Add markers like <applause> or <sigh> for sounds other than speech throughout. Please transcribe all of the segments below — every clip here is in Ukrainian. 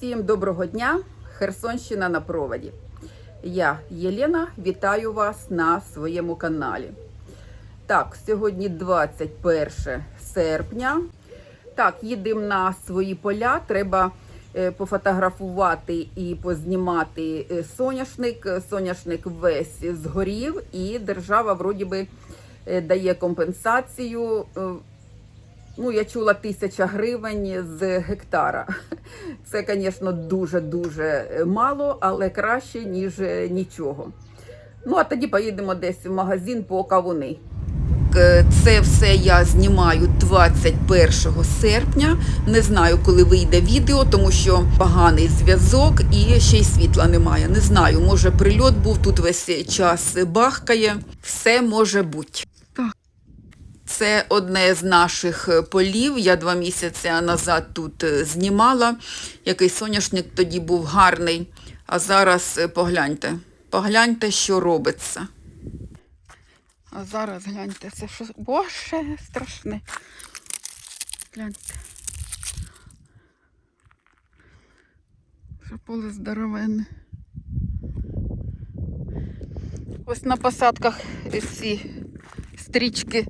Всім доброго дня! Херсонщина на проводі. Я Єлена, вітаю вас на своєму каналі. Так, сьогодні 21 серпня. Так, їдемо на свої поля. Треба е, пофотографувати і познімати е, соняшник. Соняшник весь згорів, і держава вроді би е, дає компенсацію. Е, Ну, я чула тисяча гривень з гектара. Це, звісно, дуже-дуже мало, але краще, ніж е, нічого. Ну, а тоді поїдемо десь в магазин по кавуни. Е, Це все я знімаю 21 серпня. Не знаю, коли вийде відео, тому що поганий зв'язок і ще й світла немає. Не знаю, може прильот був тут весь час бахкає. Все може бути. Це одне з наших е, полів. Я два місяці назад тут е, знімала. Який соняшник тоді був гарний. А зараз е, погляньте. Погляньте, що робиться. А зараз гляньте, це що. Боже, страшне. Гляньте. Що поле здоровенне. Ось на посадках ці стрічки.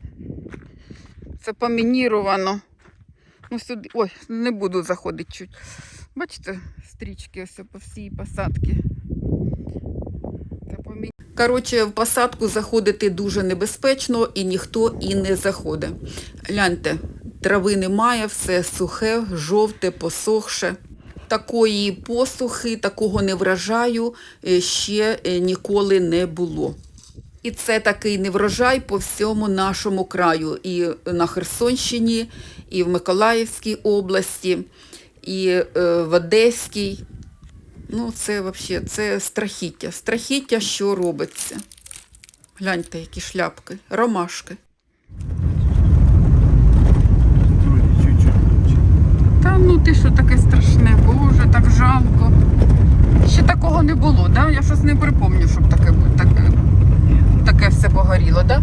Це помініровано. Ну, сюди. Ой, не буду заходити чуть. Бачите, стрічки ось по всій посадці. Коротше, в посадку заходити дуже небезпечно і ніхто і не заходить. Гляньте, трави немає, все сухе, жовте, посохше. Такої посухи, такого неврожаю е, ще е, ніколи не було. І це такий неврожай по всьому нашому краю. І на Херсонщині, і в Миколаївській області, і е, в Одеській. Ну, це взагалі це страхіття. Страхіття, що робиться. Гляньте, які шляпки, ромашки. Та ну ти що таке страшне, боже, так жалко. Ще такого не було, да? Я щось не припомню, щоб таке було. Таке, все погоріло, да?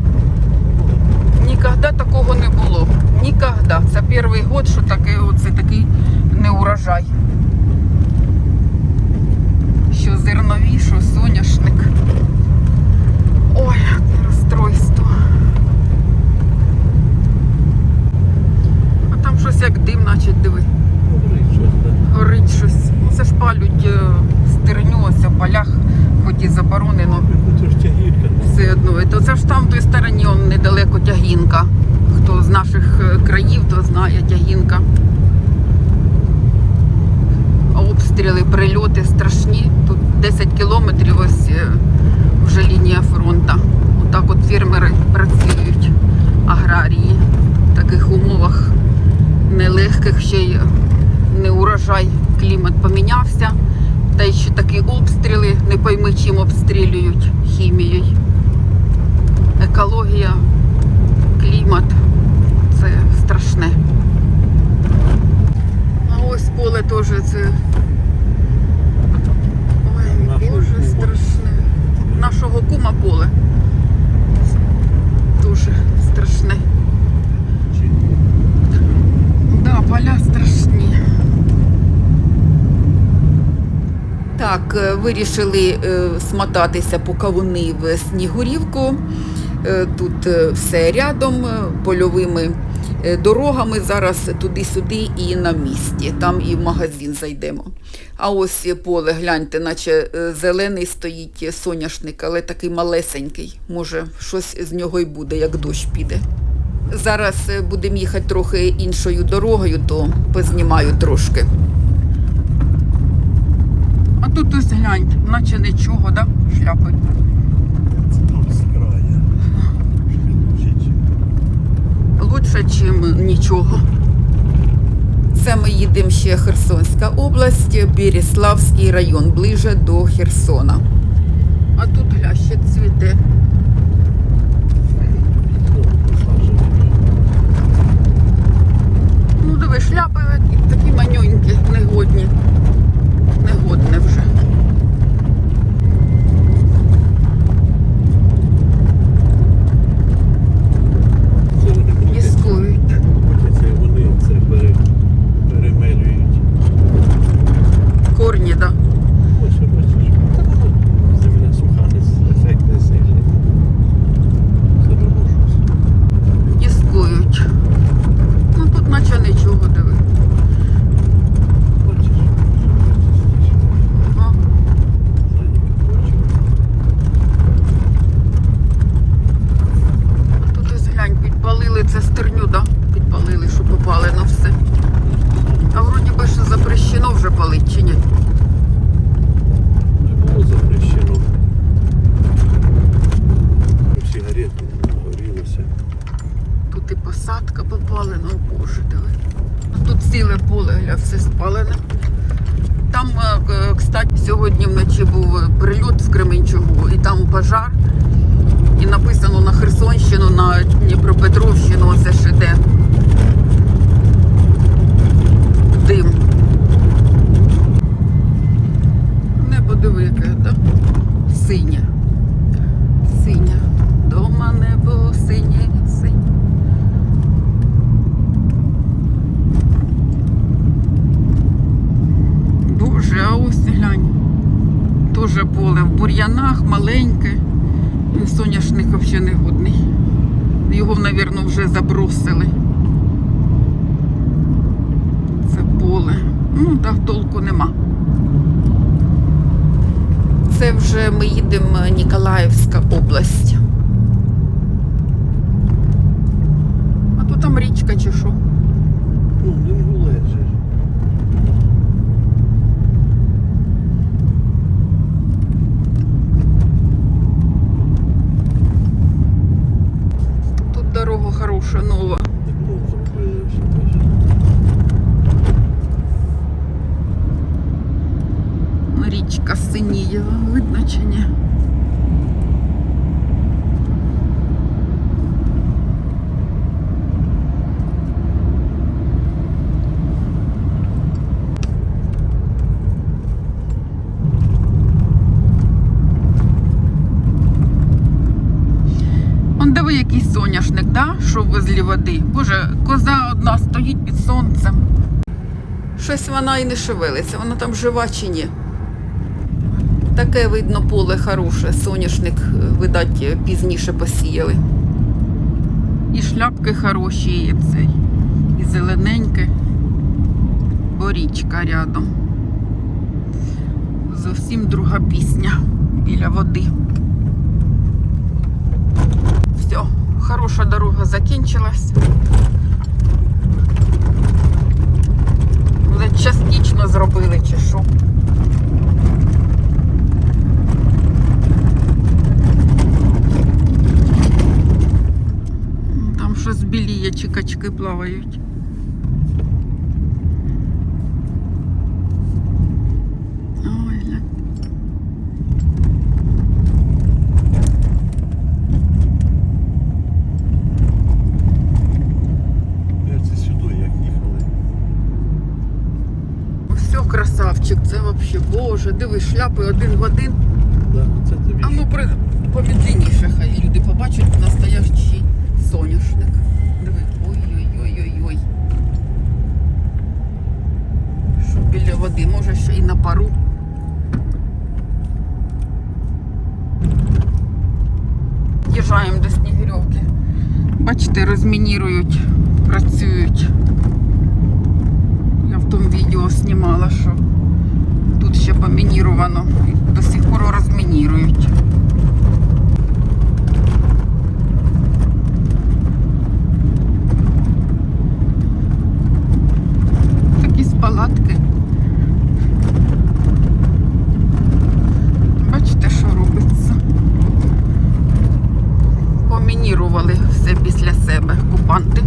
Ніколи такого не було. Ніколи. Це перший год, що таке, оце такий неурожай. Що зернові, що соняшник. Ой, яке розстройство. А там щось як дим, наче диви. Горить щось. Ну, це ж палють е, стерню, ось в полях, хоч і заборонено. Все одно. То це ж там в той стороні он, недалеко тягінка. Хто з наших е, країв, то знає тягінка. Обстріли, прильоти страшні. Тут 10 кілометрів ось е, вже лінія фронту. Отак от фермери працюють, аграрії. В таких умовах нелегких ще й не урожай, клімат помінявся. Та й ще такі обстріли, не пойми чим обстрілюють хімією. Екологія, клімат це страшне. А ось поле теж це. Ой, Боже, страшне. Нашого кума поле. Дуже страшне. Да, поля страшні. Так, е, вирішили е, смотатися по кавуни в Снігурівку. Е, Тут е, все рядом, е, польовими дорогами. Зараз туди-сюди і на місці. Там і в магазин зайдемо. А ось поле, гляньте, наче зелений стоїть соняшник, але такий малесенький. Може, щось з нього й буде, як дощ піде. Зараз будемо їхати трохи іншою дорогою, то познімаю трошки. А тут ось глянь, наче нічого, да? Шляпи. Лучше, ніж нічого. Це ми їдемо ще Херсонська область, Біріславський район, ближе до Херсона. А тут ще цвіте. Ну, диви, шляпи такі манюнькі, негодні. Негодне вже. Дискують. Вони це перемелюють. Сьогодні вночі був прильот в Кременчугу, і там пожар. І написано на Херсонщину, на Дніпропетровщину, це ж іде дим. Небо диви яке, да? Синє. Синє. Дома небо синє, синє. Боже, а ось глянь. Тоже поле в бур'янах маленьке. Соняшник взагалі не годний. Його, мабуть, вже забросили. Це поле. Ну, так толку нема. Це вже ми їдемо Ніколаївська область. А то там річка чи що? Ну, не гулець же. ж. Тут дорога хороша, нова. Зробили все бачиш. Річка синіє, видно? Он диви, який соняшник, да? що возле води. Боже, коза одна стоїть під сонцем. Щось вона і не шевелиться, вона там жива чи ні. Таке видно поле хороше, соняшник, е, видать, пізніше посіяли. І шляпки хороші, і цей, і зелененьке, бо річка рядом. Зовсім друга пісня біля води. Все, хороша дорога закінчилась. Вже частично зробили чи що. Там щось біліє, чи качки плавають. Ой, глянь. Я це сюди як їхали. Все, красавчик, це взагалі, боже, диви, шляпи один в один. Да, це тобі. А ну при помедленніше, хай люди побачать настоящий соняшник. Диви, ой-ой-ой-ой-ой. Що біля води, може ще і на пару. Їжджаємо до Снігирьовки. Бачите, розмінірують, працюють. Я в тому відео знімала, що І До сих пор розмінірують. Такі з палатки. Бачите, що робиться. Помінірували все після себе купанти.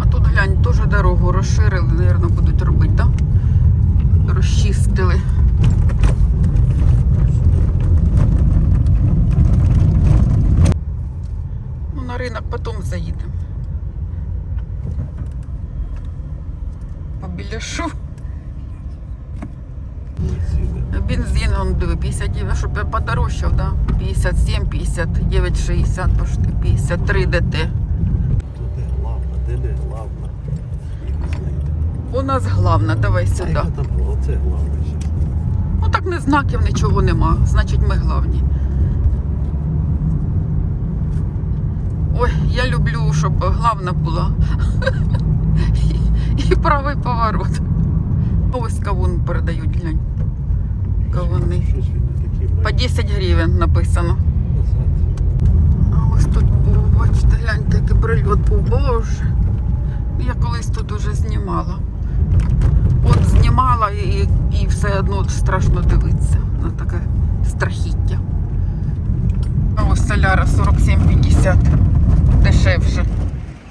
А тут глянь, теж дорогу розширили, мабуть, будуть робити, так? Розчистили. Ну, на ринок потім заїдемо. По біляшу. Бензин, он диви, 59, щоб я подорожчав, да? 57, 59, 60, пошти, 53 ДТ. У нас головне, давай сюди. Ну так не знаків нічого нема, значить ми главні. Ой, я люблю, щоб главна була. <laughs> І, правий поворот. Ось кавун передають, глянь. Кавуни. По 10 гривень написано. А ось тут бачите, гляньте, який прильот був. Боже. Я колись тут уже знімала. От знімала і, і все одно страшно дивитися на таке страхіття. А ось соляра 47,50. Дешевше.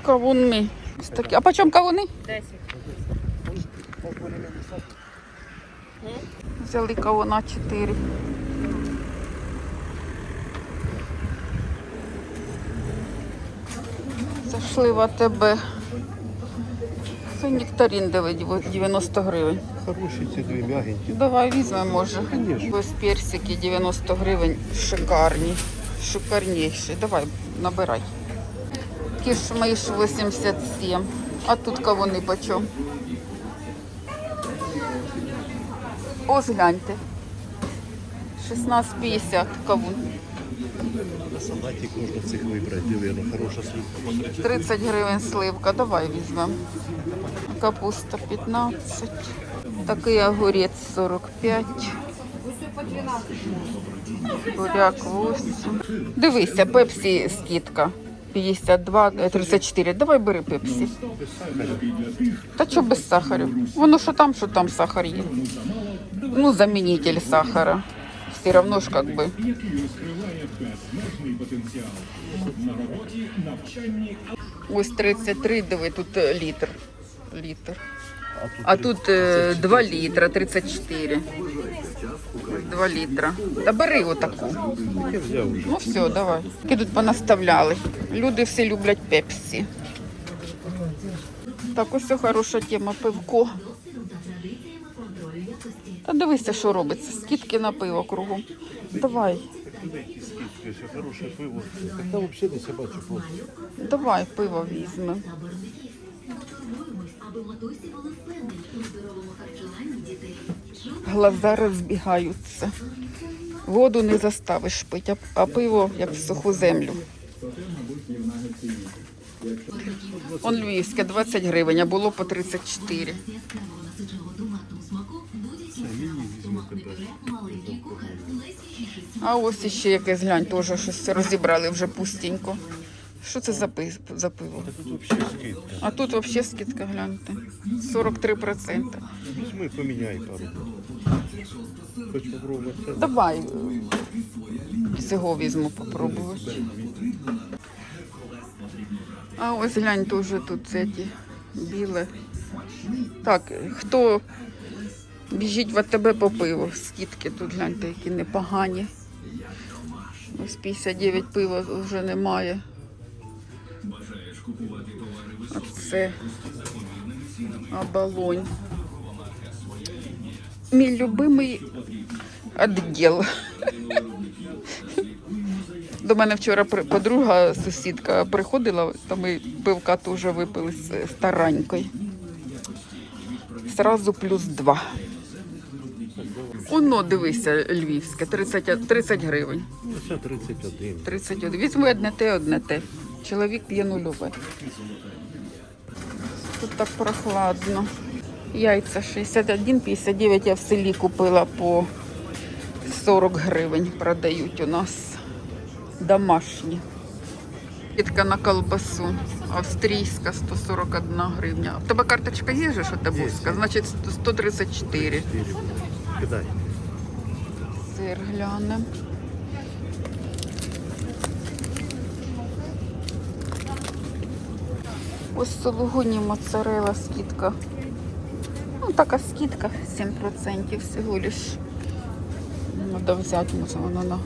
Кавуни. Ось такі. А по чому кавуни? 10. Взяли кого на 4. Зайшли в АТБ. Це нектарин диви, 90 гривень. Хороші ці дві м'ягенькі. Давай візьмемо, може. Ось персики 90 гривень. Шикарні. Шикарніші. Давай, набирай. Кішмиш 87. А тут кавуни почем? Ось гляньте. 16,50 кавун. На салаті можна цих вибрати. Диви, ну хороша 30. 30 гривень сливка. Давай візьмемо. Капуста 15. Такий огурець 45. Буряк 8. Дивися, пепсі скидка. 52, е, 34. Давай бери пепсі. Та що без сахару? Воно що там, що там сахар є. Ну, замінитель сахара. Все одно ж как би. Ось 33, диви, тут е, літр. Літр. А тут е, 2 літра, 34. 2 літра. Та бери отаку. Ну все, давай. Тут понаставляли. Люди всі люблять пепсі. Так, ось це хороша тема пивко. Та дивися, що робиться. Скидки на пиво кругом. Давай, Скидки, хороше пиво. Та взагалі не собачу просто. давай пиво візьмемо. Глаза розбігаються. Воду не заставиш пити, а- пиво як в суху землю. Он львівське 20 гривень, а було по 34. Це мені візьму тепер. А ось іще якесь глянь, теж щось розібрали вже пустенько. Що це за пи- за пиво? Тут взагалі скидка. А тут взагалі скидка гляньте. 43%. Візьми, поміняй пару. Хоч попробувати. це. Давай е, цього візьму попробувати. А ось глянь, теж тут ці біле. Так, хто біжить в АТБ по пиво, скидки тут гляньте, які непогані. Ось 59 пива вже немає. А це оболонь. Мій любимий відділ. До мене вчора подруга, сусідка приходила, то ми пивка теж випили з старанькою. Сразу плюс два. Оно, дивися, львівське, 30, 30 гривень. Ну, Це 31. 31. Візьми одне те, одне те. Чоловік п'є нульове. Тут так прохладно. Яйця 61, 59 я в селі купила по 40 гривень. Продають у нас домашні. Скидка на колбасу. Австрійська 141 гривня. У тебе карточка є же? Є. Значить 134. Кидай. Сир глянем. Ось сулугуні моцарела скидка. Ну, така скидка 7% всього лиш. Надо взяти, вона на.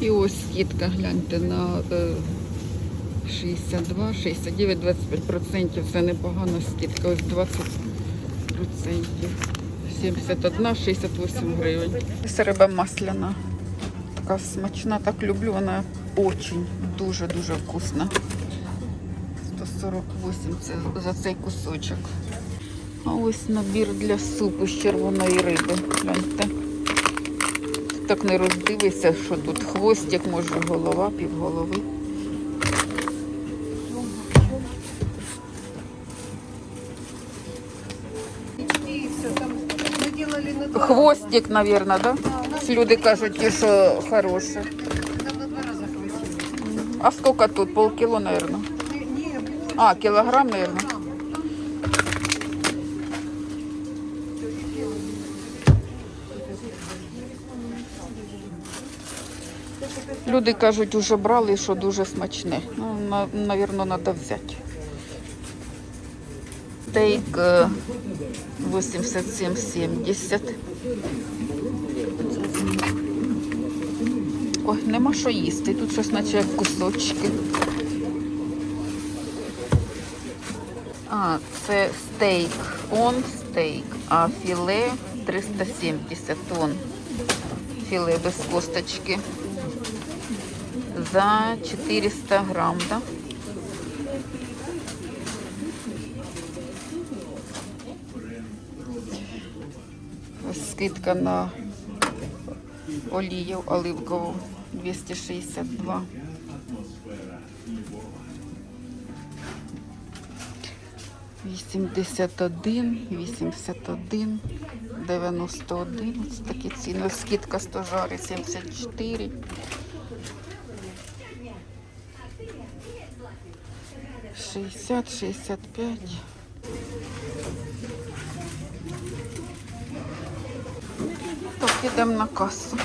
І ось скидка, гляньте, на е, 62, 69, 25%. Це непогана скидка. Ось 20%. 71, 68 гривень. Це риба масляна. Така смачна, так люблю. Вона очень, дуже-дуже вкусна. 148 це за цей кусочок. А ось набір для супу з червоної риби. Гляньте. Так не роздивися, що тут хвостик, може голова, півголови. Хвостик, наверное, да? Люди кажуть, що хороше. А сколько тут? Полкило, наверное. А, килограмм, наверное. Люди кажуть, уже брали, що дуже смачне. Ну, на, навірно, треба взяти. Стейк е, 87,70. Ой, нема що їсти. Тут щось наче як кусочки. А, це стейк. Он стейк, а філе 370 тонн. Філе без косточки. За 400 грам, да? скидка на олію оливкову 262. Вісімдесят один, вісімдесят один, дев'яносто один. Такі ціни. Скидка 100 жари 74. 60, пять. Ідемо на касу.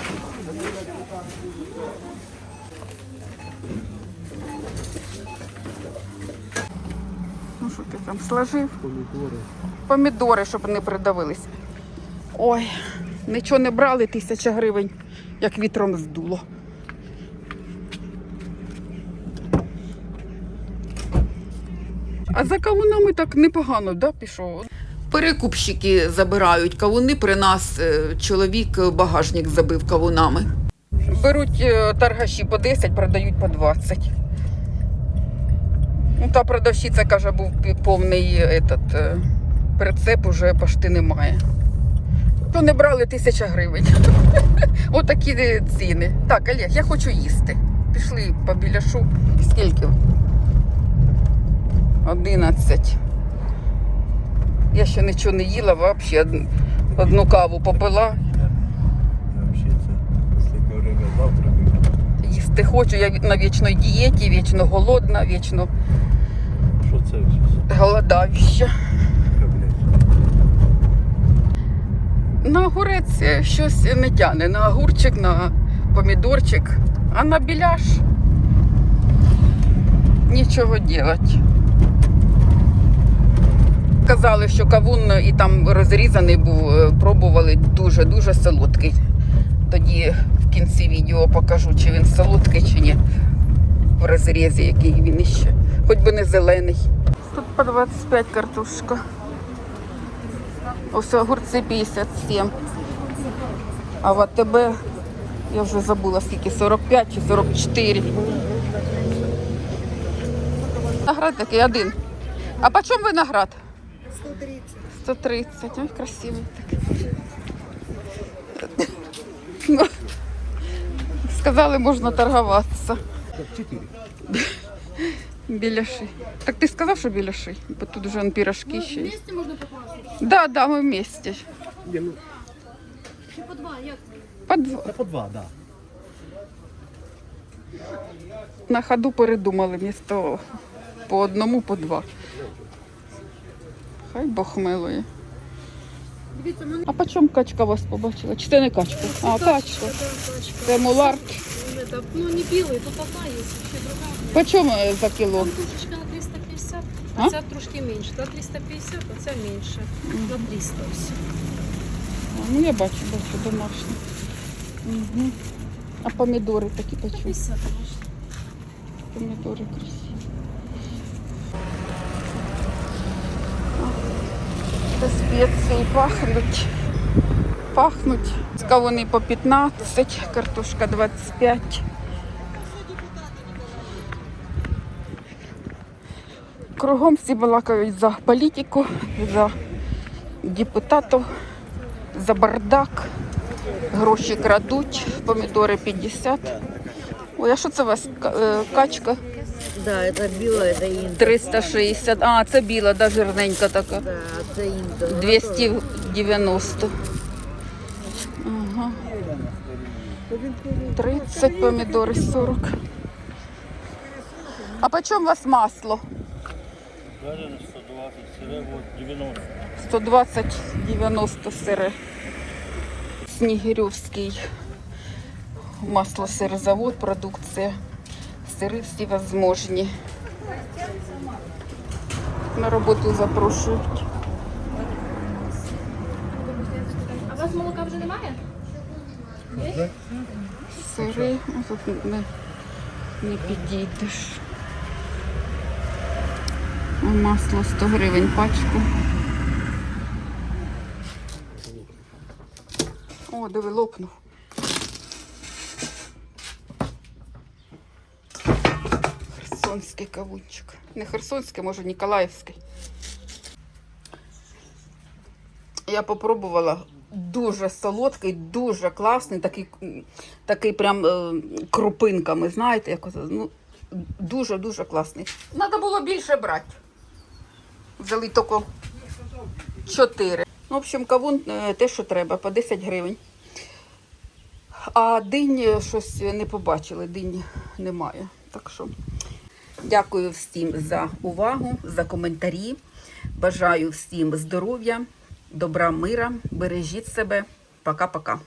Ну, що ти там сложив? Помідори. Помідори, щоб не придавились. Ой, нічого не брали, тисяча гривень, як вітром здуло. А за кавунами так непогано, да, пішов. Перекупщики забирають кавуни. При нас е, чоловік багажник забив кавунами. Беруть е, торгаші по 10, продають по 20. Ну, та продавщиця каже, був повний этот, е, прицеп, уже пошти немає. То не брали тисяча гривень. <laughs> Отакі е, ціни. Так, Олег, я хочу їсти. Пішли по біляшу. Скільки? 11. Я ще нічого не їла, взагалі одну каву попила. Їсти хочу. Я на вічній дієті, вічно голодна, вічно Що це все? голодающа. На огурець е, щось не тяне, на огурчик, на помідорчик, а на біляш нічого делать. Казали, що кавун і там розрізаний був, е, пробували дуже-дуже солодкий. Тоді в кінці відео покажу, чи він солодкий, чи ні. В розрізі, який він іще. Хоч би не зелений. Тут по 25 картошка. Ось огурці 57. А в АТБ я вже забула скільки, 45 чи 44. Виноград такий один. А по чому виноград? 130. 130. Ой, красивий такий. Сказали, можна торгуватися. Біляши. Так ти сказав, що біляши? Бо тут вже он пірожки ще. є. Вместе можна попасти? Да, да, ми вместе. Ні, ну, Чи по два, як? По два. та по два, да. На ходу передумали місто по одному, по два. Хай Бог милує. А по чому качка вас побачила? Чи це не качка? А, качка. Це мулар. Ну не білий, тут одна є, ще друга. По чому е, за кіло? Там тушечка на 350, А? а ця трошки менше. Та 350, а ця менше. На 300 все. А, Ну я бачу, бачу, домашня. Угу. А помідори такі по чому? 50, може. Помідори красиві. Це спеції пахнуть. Пахнуть. Кавуни по 15, картошка 25. Кругом всі балакають за політику, за депутатів, за бардак. Гроші крадуть, помідори 50. Ой, а що це у вас? Е, Качка? Да, это белое, это инда. 360. А, це біла, да, жирненька така. Да, это инда. 290. Ага. 30 помідори 40. А по чому у вас масло? Жарене 120, сире от 90. 120 90 сире. Снігирівський масло сирозавод, продукція. Сири всі возможні. На роботу запрошують. А у вас молока вже немає? Сири, ну, тут не, не підійдеш. Масло 100 гривень пачку. О, диви, лопнув. Херсонський кавунчик. Не херсонський, може, Ніколаївський. Я попробувала дуже солодкий, дуже класний, такий, такий прям е, крупинками, знаєте, як ну, дуже-дуже класний. Треба було більше брати. Взяли тільки 4. Ну, в общем, кавун е, те, що треба, по 10 гривень. А динь е, щось не побачили, динь немає. Так що дякую всім за увагу, за коментарі. Бажаю всім здоров'я, добра, мира. Бережіть себе. Пока-пока.